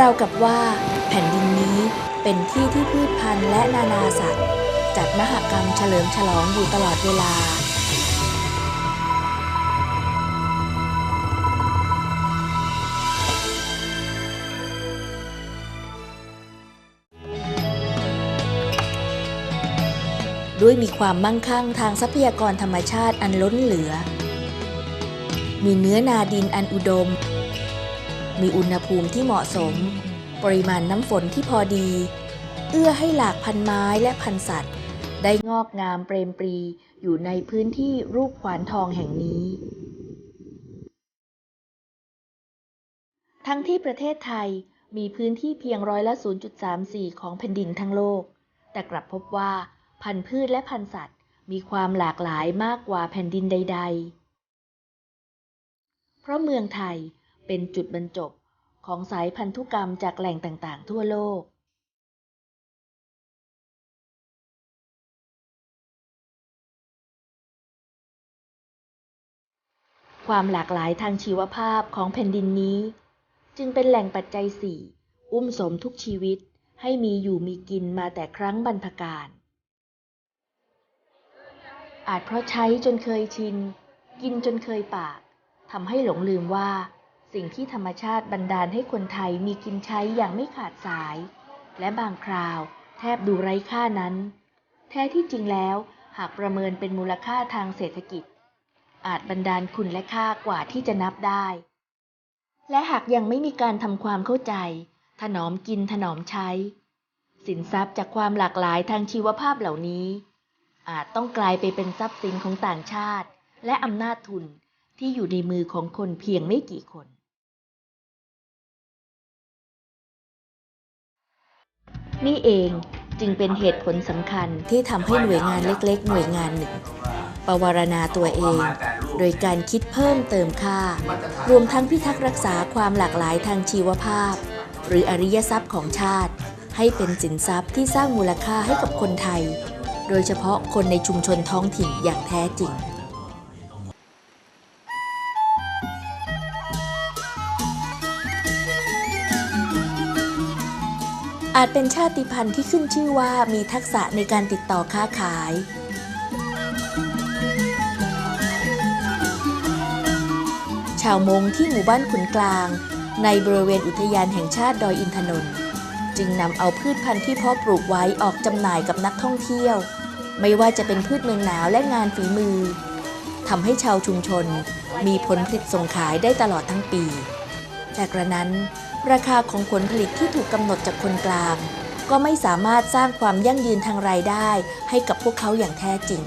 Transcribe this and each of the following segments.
ราวกับว่า แผ่นดินนี้เป็นที่ที่พืชพันธุ์และนานาสัตว์ จัดมหกรรมเฉลิมฉลองอยู่ตลอดเวลา ด้วยมีความมั่งคั่งทางทรัพยากรธรรมชาติอันล้นเหลือ มีเนื้อนาดินอันอุดม มีอุณหภูมิที่เหมาะสม ปริมาณน้ำฝนที่พอดี เอื้อให้หลากพันไม้และพันสัตว์ ได้งอกงามเปรมปรีอยู่ในพื้นที่รูปขวานทองแห่งนี้ ทั้งที่ประเทศไทยมีพื้นที่เพียงร้อยละ 0.34 ของแผ่นดินทั้งโลก แต่กลับพบว่าพันธุ์พืชและพันธุ์สัตว์ มีความหลากหลายมากกว่าแผ่นดินใด ๆ เพราะเมืองไทย เป็นจุดบรรจบของสายพันธุกรรมจากแหล่งต่างๆ ทั่วโลกความหลากหลายทางชีวภาพของแผ่นดินนี้ จึงเป็นแหล่งปัจจัยสี่อุ้มสมทุกชีวิตให้มีอยู่มีกินมาแต่ครั้งบรรพกาลอาจเพราะใช้จนเคยชิน กินจนเคยปากทำให้หลงลืมว่า สิ่งที่ธรรมชาติบันดาลให้คนไทยมีกินใช้อย่างไม่ขาดสาย และบางคราวแทบดูไร้ค่านั้น แท้ที่จริงแล้วหากประเมินเป็นมูลค่าทางเศรษฐกิจ อาจบันดาลคุณและค่ากว่าที่จะนับได้ และหากยังไม่มีการทำความเข้าใจ ถนอมกินถนอมใช้ สินทรัพย์จากความหลากหลายทางชีวภาพเหล่านี้ อาจต้องกลายไปเป็นทรัพย์สินของต่างชาติ และอำนาจทุนที่อยู่ในมือของคนเพียงไม่กี่คน นี่เองจึงเป็นเหตุผลสำคัญที่ทำให้หน่วยงานเล็กๆ หน่วยงานหนึ่งปวารณาตัวเอง โดยการคิดเพิ่มเติมค่า รวมทั้งพิทักษ์รักษาความหลากหลายทางชีวภาพ หรืออริยทรัพย์ของชาติ ให้เป็นสินทรัพย์ที่สร้างมูลค่าให้กับคนไทย โดยเฉพาะคนในชุมชนท้องถิ่นอย่างแท้จริง อาจเป็นชาติพันธุ์ที่ขึ้นชื่อว่ามีทักษะในการติดต่อค้าขาย ชาวมงที่หมู่บ้านขุนกลาง ในบริเวณอุทยานแห่งชาติดอยอินทนนท์จึงนำเอาพืชพันธุ์ที่เพาะปลูกไว้ออกจำหน่ายกับนักท่องเที่ยว ไม่ว่าจะเป็นพืชเมืองหนาวและงานฝีมือทำให้ชาวชุมชนมีผลผลิตส่งขายได้ตลอดทั้งปี แต่กระนั้น ราคาของผลผลิตที่ถูกกำหนดจากคนกลาง ก็ไม่สามารถสร้างความยั่งยืนทางรายได้ให้กับพวกเขาอย่างแท้จริง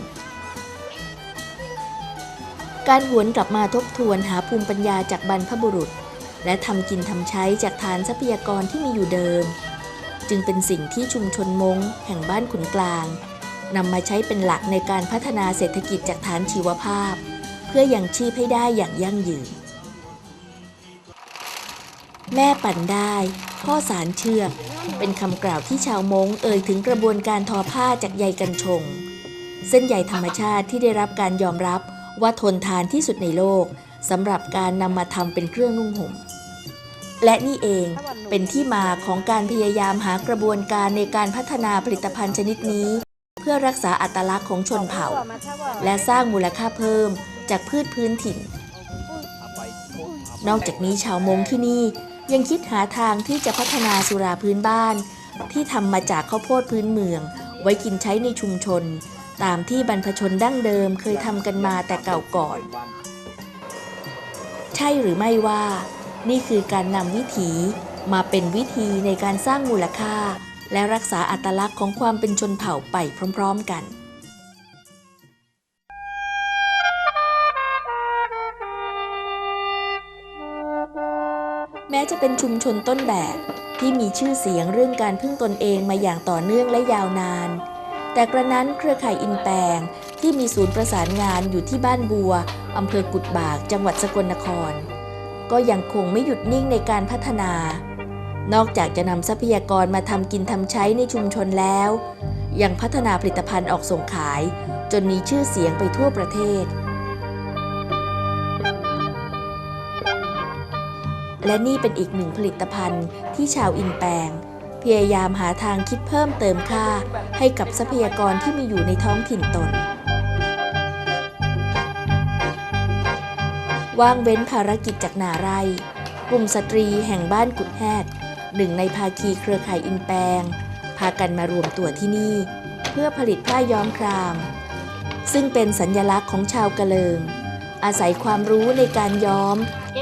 การหวนกลับมาทบทวนหาภูมิปัญญาจากบรรพบุรุษ และทำกินทำใช้จากฐานทรัพยากรที่มีอยู่เดิม จึงเป็นสิ่งที่ชุมชนมงแห่งบ้านขุนกลางนำมาใช้เป็นหลักในการพัฒนาเศรษฐกิจจากฐานชีวภาพ เพื่อยังชีพให้ได้อย่างยั่งยืน แม่ปั่นได้ พ่อสารเชือก เป็นคำกล่าวที่ชาวมงเอ่ยถึงกระบวนการทอผ้าจากใยกันชง เส้นใยธรรมชาติที่ได้รับการยอมรับว่าทนทานที่สุดในโลกสำหรับการนำมาทำเป็นเครื่องนุ่งห่ม และนี่เองเป็นที่มาของการพยายามหากระบวนการในการพัฒนาผลิตภัณฑ์ชนิดนี้ เพื่อรักษาอัตลักษณ์ของชนเผ่า และสร้างมูลค่าเพิ่มจากพืชพื้นถิ่น นอกจากนี้ชาวมงที่นี่ ยังคิดหาทางที่จะพัฒนาสุราพื้นบ้าน ที่ทำมาจากข้าวโพดพื้นเมือง ไว้กินใช้ในชุมชน ตามที่บรรพชนดั้งเดิมเคยทำกันมาแต่เก่าก่อน ใช่หรือไม่ว่า นี่คือการนำวิถีมาเป็นวิธีในการสร้างมูลค่า และรักษาอัตลักษณ์ของความเป็นชนเผ่าไปพร้อม ๆ กัน ม้จะเป็นชุมชนต้นแบบ ที่มีชื่อเสียงเรื่องการพึ่งตนเองมาอย่างต่อเนื่องและยาวนาน แต่กระนั้นเครือข่ายอินแปงที่มีศูนย์ประสานงานอยู่ที่บ้านบัวอำเภอกุดบาก จังหวัดสกลนคร ก็ยังคงไม่หยุดนิ่งในการพัฒนา นอกจากจะนำทรัพยากรมาทำกินทำใช้ในชุมชนแล้ว ยังพัฒนาผลิตภัณฑ์ออกส่งขาย จนมีชื่อเสียงไปทั่วประเทศ และนี่เป็นอีกหนึ่งผลิตภัณฑ์ที่ชาวอินแปงพยายามหาทางคิดเพิ่มเติมค่าให้กับทรัพยากรที่มีอยู่ในท้องถิ่นตน ว่างเว้นภารกิจจากนาไร่ กลุ่มสตรีแห่งบ้านกุดแฮดหนึ่งในภาคีเครือข่ายอินแปงพากันมารวมตัวที่นี่ เพื่อผลิตผ้าย้อมคราม ซึ่งเป็นสัญญลักษณ์ของชาวกะเลิง อาศัยความรู้ในการย้อม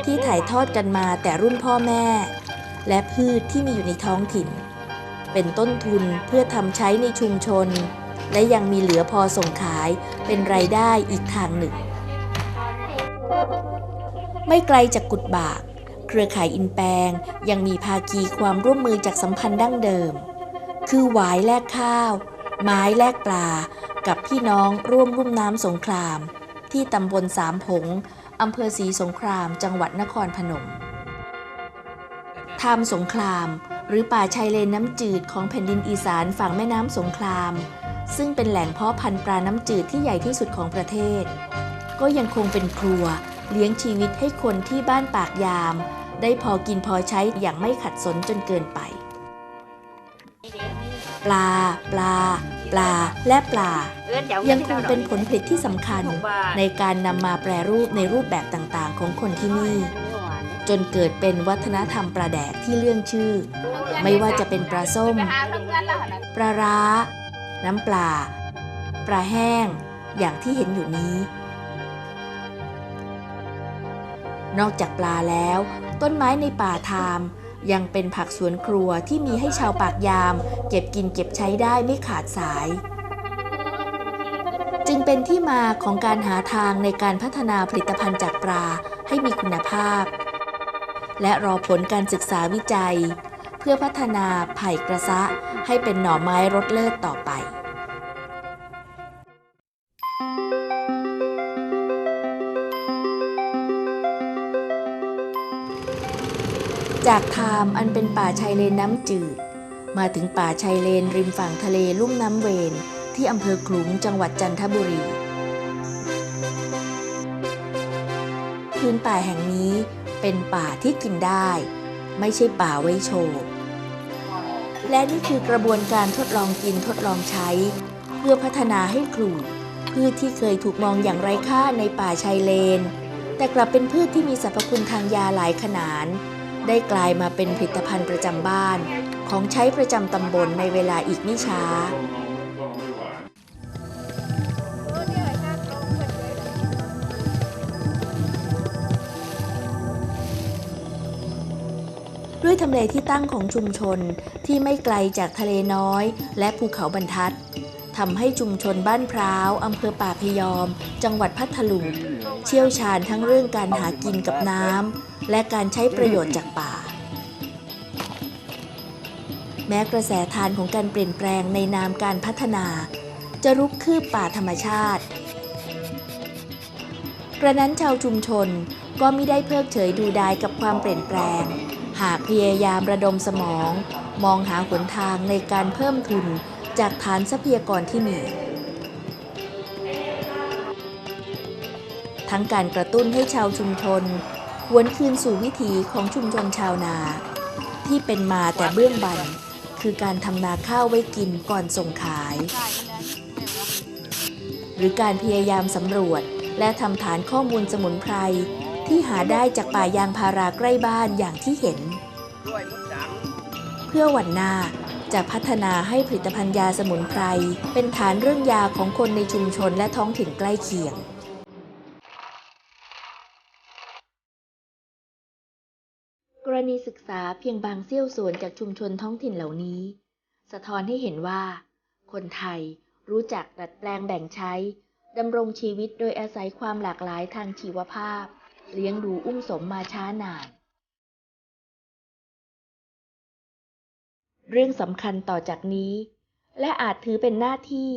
ที่ถ่ายทอดกันมาแต่รุ่นพ่อแม่ และพืชที่มีอยู่ในท้องถิ่น เป็นต้นทุนเพื่อทำใช้ในชุมชน และยังมีเหลือพอส่งขายเป็นรายได้อีกทางหนึ่ง ไม่ไกลจากกุดบาก เครือข่ายอินแปงยังมีภาคีความร่วมมือจากสัมพันธ์ดั้งเดิม คือหวายแลกข้าว ไม้แลกปลา กับพี่น้องร่วมรุ่มน้ำสงครามที่ตำบลสามผง อำเภอศรีสงคราม จังหวัดนครพนมทามสงคราม หรือป่าชายเลนน้ำจืดของแผ่นดินอีสานฝั่งแม่น้ำสงคราม ซึ่งเป็นแหล่งเพาะพันธุ์ปลาน้ำจืดที่ใหญ่ที่สุดของประเทศ ก็ยังคงเป็นครัว เลี้ยงชีวิตให้คนที่บ้านปากยาม ได้พอกินพอใช้อย่างไม่ขัดสนจนเกินไป ปลา ปลา ปลาและปลา ยังคงเป็นผลผลิตที่สำคัญ ในการนำมาแปรรูปในรูปแบบต่างๆ ของคนที่นี่ จนเกิดเป็นวัฒนธรรมปลาแดกที่เลื่องชื่อ ไม่ว่าจะเป็นปลาส้ม ปลาร้า น้ำปลา ปลาแห้ง อย่างที่เห็นอยู่นี้ นอกจากปลาแล้ว ต้นไม้ในป่าทาม ยังเป็นผักสวนครัวที่มีให้ชาวปากยาม เก็บกินเก็บใช้ได้ไม่ขาดสาย จึงเป็นที่มาของการหาทางในการพัฒนาผลิตภัณฑ์จากปลาให้มีคุณภาพ และรอผลการศึกษาวิจัย เพื่อพัฒนาไผ่กระซะให้เป็นหน่อไม้รสเลิศต่อไป จากทามอันเป็นป่าชายเลนน้ำจืด มาถึงป่าชายเลนริมฝั่งทะเลลุ่มน้ำเวนที่อำเภอขลุงจังหวัดจันทบุรีพื้นป่าแห่งนี้เป็นป่าที่กินได้ ไม่ใช่ป่าไว้โชว์และนี่คือกระบวนการทดลองกินทดลองใช้ เพื่อพัฒนาให้กลุ่มพืชที่เคยถูกมองอย่างไร้ค่าในป่าชายเลน แต่กลับเป็นพืชที่มีสรรพคุณทางยาหลายขนาด ได้กลายมาเป็นผลิตภัณฑ์ประจำบ้าน ของใช้ประจำตำบลในเวลาอีกไม่ช้า ด้วยทำเลที่ตั้งของชุมชนที่ไม่ไกลจากทะเลน้อย และภูเขาบรรทัดทำให้ชุมชนบ้านพร้าวอำเภอป่าพยอม จังหวัดพัทลุงเชี่ยวชาญทั้งเรื่องการหากินกับน้ำ และการใช้ประโยชน์จากป่า แม้กระแสทานของการเปลี่ยนแปลงในนามการพัฒนา จะรุกคืบป่าธรรมชาติกระนั้นชาวชุมชนก็ไม่ได้เพิกเฉยดูดายกับความเปลี่ยนแปลง หากพยายามระดมสมอง มองหาหนทางในการเพิ่มทุนจากฐานทรัพยากรที่มีทั้งการกระตุ้นให้ชาวชุมชน หวนคืนสู่วิถีของชุมชนชาวนา ที่เป็นมาแต่เบื้องบันคือการทำนาข้าวไว้กินก่อนส่งขาย หรือการพยายามสำรวจและทำฐานข้อมูลสมุนไพรที่หาได้จากป่ายางพาราใกล้บ้านอย่างที่เห็น เพื่อวันหน้าจะพัฒนาให้ผลิตภัณฑ์ยาสมุนไพร เป็นฐานเรื่องยาของคนในชุมชนและท้องถิ่นใกล้เคียง กรณีศึกษาเพียงบางเสี้ยวส่วนจากชุมชนท้องถิ่นเหล่านี้ สะท้อนให้เห็นว่า คนไทยรู้จักดัดแปลงแบ่งใช้ดำรงชีวิตโดยอาศัยความหลากหลายทางชีวภาพ เลี้ยงดูอุ้มสมมาช้านาน เรื่องสำคัญต่อจากนี้ และอาจถือเป็นหน้าที่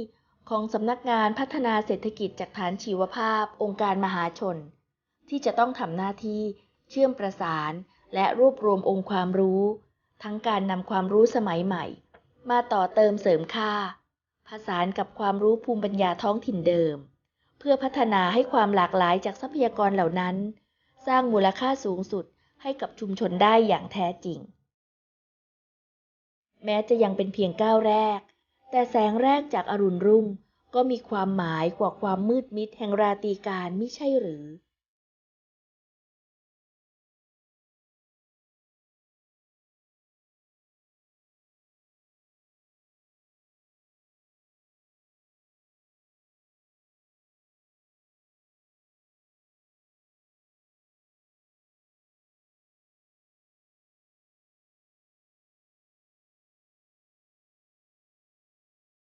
ของสำนักงานพัฒนาเศรษฐกิจจากฐานชีวภาพ องค์การมหาชน ที่จะต้องทำหน้าที่เชื่อมประสาน และรวบรวมองค์ความรู้ ทั้งการนำความรู้สมัยใหม่ มาต่อเติมเสริมค่า ผสานกับความรู้ภูมิปัญญาท้องถิ่นเดิม เพื่อพัฒนาให้ความหลากหลายจากทรัพยากรเหล่านั้น สร้างมูลค่าสูงสุดให้กับชุมชนได้อย่างแท้จริง แม้จะยังเป็นเพียงก้าวแรก แต่แสงแรกจากอรุณรุ่งก็มีความหมายกว่าความมืดมิดแห่งราตรีการไม่ใช่หรือ